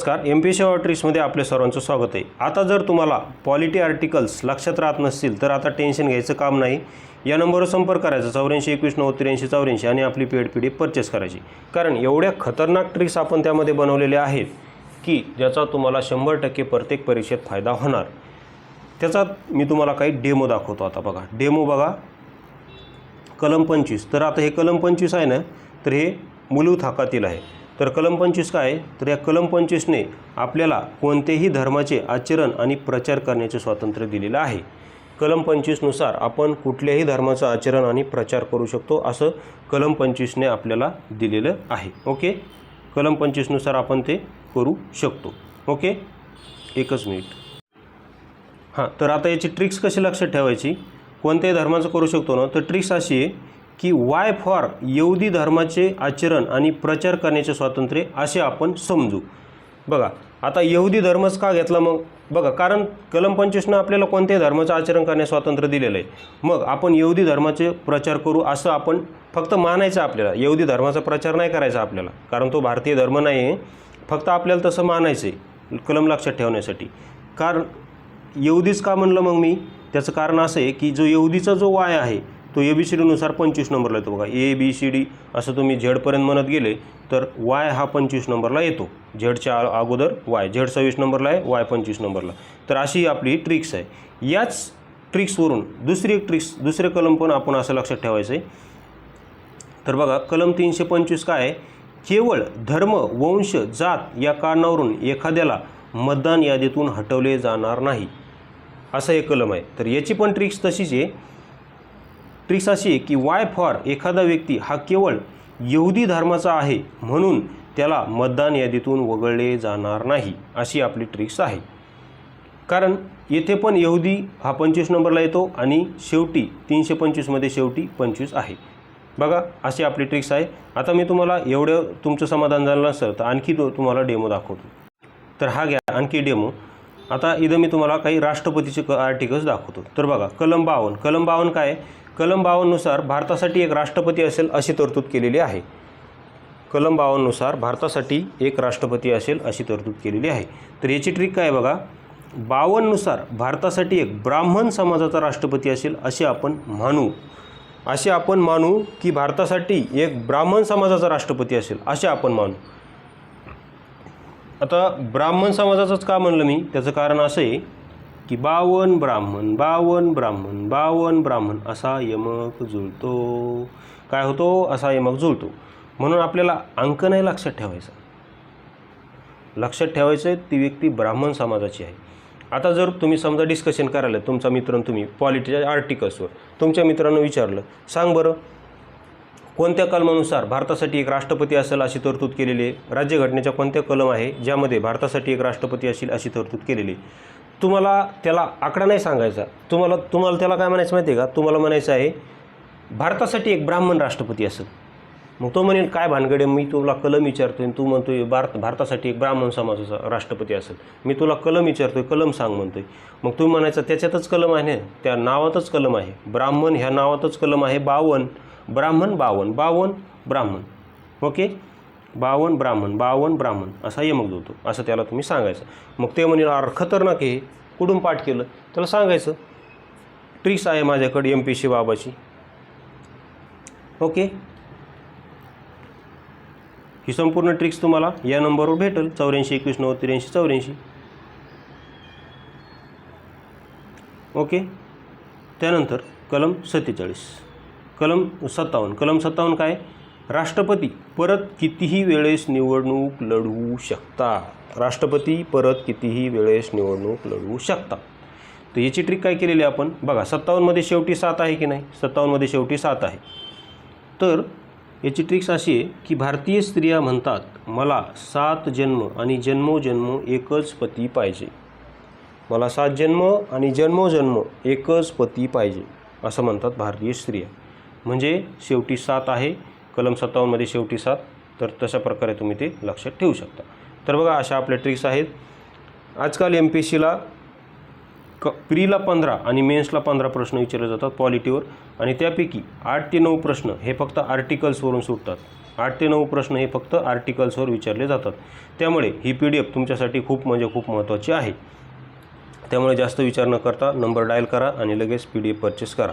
नमस्कार. M P C ट्रिक्समध्ये आपले सर्वांचं स्वागत आहे. आता जर तुम्हाला पॉलिटी आर्टिकल्स लक्षात राहत नसतील तर आता टेन्शन घ्यायचं काम नाही. या नंबरवर संपर्क करायचा चौऱ्याऐंशी एकवीस नऊ त्र्याऐंशी चौऱ्याऐंशी आणि आपली पेड पी डी परचेस करायची. कारण एवढ्या खतरनाक ट्रिक्स आपण त्यामध्ये बनवलेल्या आहेत की ज्याचा तुम्हाला शंभर टक्के प्रत्येक परीक्षेत फायदा होणार. त्याचा मी तुम्हाला काही डेमो दाखवतो आता बघा. डेमो बघा. कलम पंचवीस. तर आता हे कलम पंचवीस आहे ना तर हे मुलू थाकातील आहे. तर कलम पंचवीस काय? आहे? तर या कलम पंचवीसने आपल्याला कोणतेही धर्माचे आचरण आणि प्रचार करण्याचे स्वातंत्र्य दिलेलं आहे. कलम पंचवीसनुसार आपण कुठल्याही धर्माचं आचरण आणि प्रचार करू शकतो असं कलम पंचवीसने आपल्याला दिलेलं आहे. ओके? कलम पंचवीसनुसार आपण ते करू शकतो. ओके? एकच मिनिट. हां तर आता याची ट्रिक्स कशी लक्षात ठेवायची? कोणत्याही धर्माचं करू शकतो ना तर ट्रिक्स अशी आहे की वाय फॉर यहुदी धर्माचे आचरण आणि प्रचार करण्याचे स्वातंत्र्य असे आपण समजू. बघा आता यहुदी धर्मच का घेतला मग? बघा कारण कलम पंचवीसनं आपल्याला कोणत्याही धर्माचं आचरण करण्यास स्वातंत्र्य दिलेलं आहे. मग आपण यहुदी धर्माचे प्रचार करू असं आपण फक्त मानायचं आपल्याला. यहुदी धर्माचा प्रचार नाही करायचा आपल्याला. कारण तो भारतीय धर्म नाही आहे फक्त आपल्याला तसं मानायचं आहे कलम लक्षात ठेवण्यासाठी. कारण यहुदीच का म्हणलं मग मी? त्याचं कारण असं आहे की जो यहुदीचा जो वाय आहे तो ए बी सी डीनुसार पंचवीस नंबरला येतो. बघा ए बी सी डी असं तुम्ही झेडपर्यंत म्हणत गेले तर वाय हा पंचवीस नंबरला येतो. झेडच्या अगोदर वाय झेड सव्वीस नंबरला आहे वाय पंचवीस नंबरला तर अशी आपली ट्रिक्स आहे. याच ट्रिक्सवरून दुसरी एक ट्रिक्स दुसरे कलम पण आपण असं लक्षात ठेवायचं आहे तर बघा कलम तीनशे पंचवीस काय आहे? केवळ धर्म वंश जात या कारणावरून एखाद्याला मतदान यादीतून हटवले जाणार नाही. असं एक कलम आहे. तर याची पण ट्रिक्स तशीच आहे. ट्रिक्स अशी आहे की वाय फॉर एखादा व्यक्ती हा केवळ यहुदी धर्माचा आहे म्हणून त्याला मतदान यादीतून वगळले जाणार नाही अशी आपली ट्रिक्स आहे. कारण येथे पण यहुदी हा पंचवीस नंबरला येतो आणि शेवटी तीनशे पंचवीसमध्ये शेवटी पंचवीस आहे. बघा अशी आपली ट्रिक्स आहे. आता मी तुम्हाला एवढं तुमचं समाधान झालं नसेल तर आणखी तो तुम्हाला डेमो दाखवतो. तर हा घ्या आणखी डेमो आता इथं मी तुम्हाला काही राष्ट्रपतीचे क आर्टिकल्स दाखवतो. तर बघा कलम बावन्न. कलम बावन्न काय आहे? कलम बावन्ननुसार भारतासाठी एक राष्ट्रपती असेल अशी तरतूद केलेली आहे. कलम बावन्ननुसार भारतासाठी एक राष्ट्रपती असेल अशी तरतूद केलेली आहे. तर याची ट्रिक काय आहे बघा? बावन्ननुसार भारतासाठी एक ब्राह्मण समाजाचा राष्ट्रपती असेल असे आपण मानू असे आपण मानू की भारतासाठी एक ब्राह्मण समाजाचा राष्ट्रपती असेल असे आपण मानू आता ब्राह्मण समाजाचंच का म्हणलं मी? त्याचं कारण असं आहे की बावन ब्राह्मण बावन ब्राह्मण बावन ब्राह्मण असा यमक जुळतो. काय होतो? असा यमक जुळतो. म्हणून आपल्याला अंक नाही लक्षात ठेवायचा. लक्षात ठेवायचं आहे ती व्यक्ती ब्राह्मण समाजाची आहे. आता जर तुम्ही समजा डिस्कशन करायला तुमचा मित्र तुम्ही पॉलिटीच्या आर्टिकल्सवर तुमच्या मित्रांनो विचारलं सांग बरं कोणत्या कलमानुसार भारतासाठी एक राष्ट्रपती असेल अशी तरतूद केलेली आहे? राज्यघटनेच्या कोणत्या कलम आहे ज्यामध्ये भारतासाठी एक राष्ट्रपती असेल अशी तरतूद केलेली तुम्हाला त्याला आकडा नाही सांगायचा. तुम्हाला तुम्हाला त्याला काय म्हणायचं माहिती आहे का? तुम्हाला म्हणायचं आहे भारतासाठी एक ब्राह्मण राष्ट्रपती असेल. मग तो म्हणेल काय भानगडे मी तुला कलम विचारतोय तू म्हणतोय भारत भारतासाठी एक ब्राह्मण समाजाचा राष्ट्रपती असेल. मी तुला कलम विचारतोय कलम सांग म्हणतोय. मग तुम्ही म्हणायचं त्याच्यातच कलम आहे ना? त्या नावातच कलम आहे. ब्राह्मण ह्या नावातच कलम आहे बावन. ब्राह्मण बावन. बावन ब्राह्मण. ओके? बावन ब्राह्मण. बावन ब्राह्मण. असा यमक जोडतो. असं त्याला तुम्ही सांगायचं. मग ते म्हणेल अर खतरनाक हे कुठून पाठ केलं? त्याला सांगायचं. ट्रिक्स आहे माझ्याकडे एम पी सी बाबाची ओके? ही संपूर्ण ट्रिक्स तुम्हाला या नंबरवर भेटेल. चौऱ्याऐंशी एकवीस नऊ त्र्याऐंशी चौऱ्याऐंशी. ओके? त्यानंतर कलम सत्तेचाळीस. कलम सत्तावन्न. कलम सत्तावन्न काय? राष्ट्रपती परत कितीही वेळेस निवडणूक लढवू शकता राष्ट्रपती परत कितीही वेळेस निवडणूक लढवू शकता तर याची ट्रिक काय केलेली आहे आपण? बघा सत्तावन्नमध्ये शेवटी सात आहे की नाही? सत्तावन्नमध्ये शेवटी सात आहे. तर याची ट्रिक्स अशी आहे की भारतीय स्त्रिया म्हणतात मला सात जन्म आणि जन्मोजन्म एकच पती पाहिजे. मला सात जन्म आणि जन्मोजन्म एकच पती पाहिजे असं म्हणतात भारतीय स्त्रिया. म्हणजे शेवटी सात आहे कलम सत्तावन्नमध्ये शेवटी सात. तर तशा प्रकारे तुम्ही ते लक्षात ठेवू शकता. तर बघा अशा आपल्या ट्रिक्स आहेत. आजकाल एम पी एस सीला क प्रीला पंधरा आणि मेन्सला पंधरा प्रश्न विचारले जातात पॉलिटीवर आणि त्यापैकी आठ ते नऊ प्रश्न हे फक्त आर्टिकल्सवरून सुटतात. आठ ते नऊ प्रश्न हे फक्त आर्टिकल्सवर विचारले जातात. त्यामुळे ही पी डी एफ तुमच्यासाठी खूप म्हणजे खूप महत्त्वाची आहे. त्यामुळे जास्त विचार न करता नंबर डायल करा आणि लगेच पी डी एफ परचेस करा.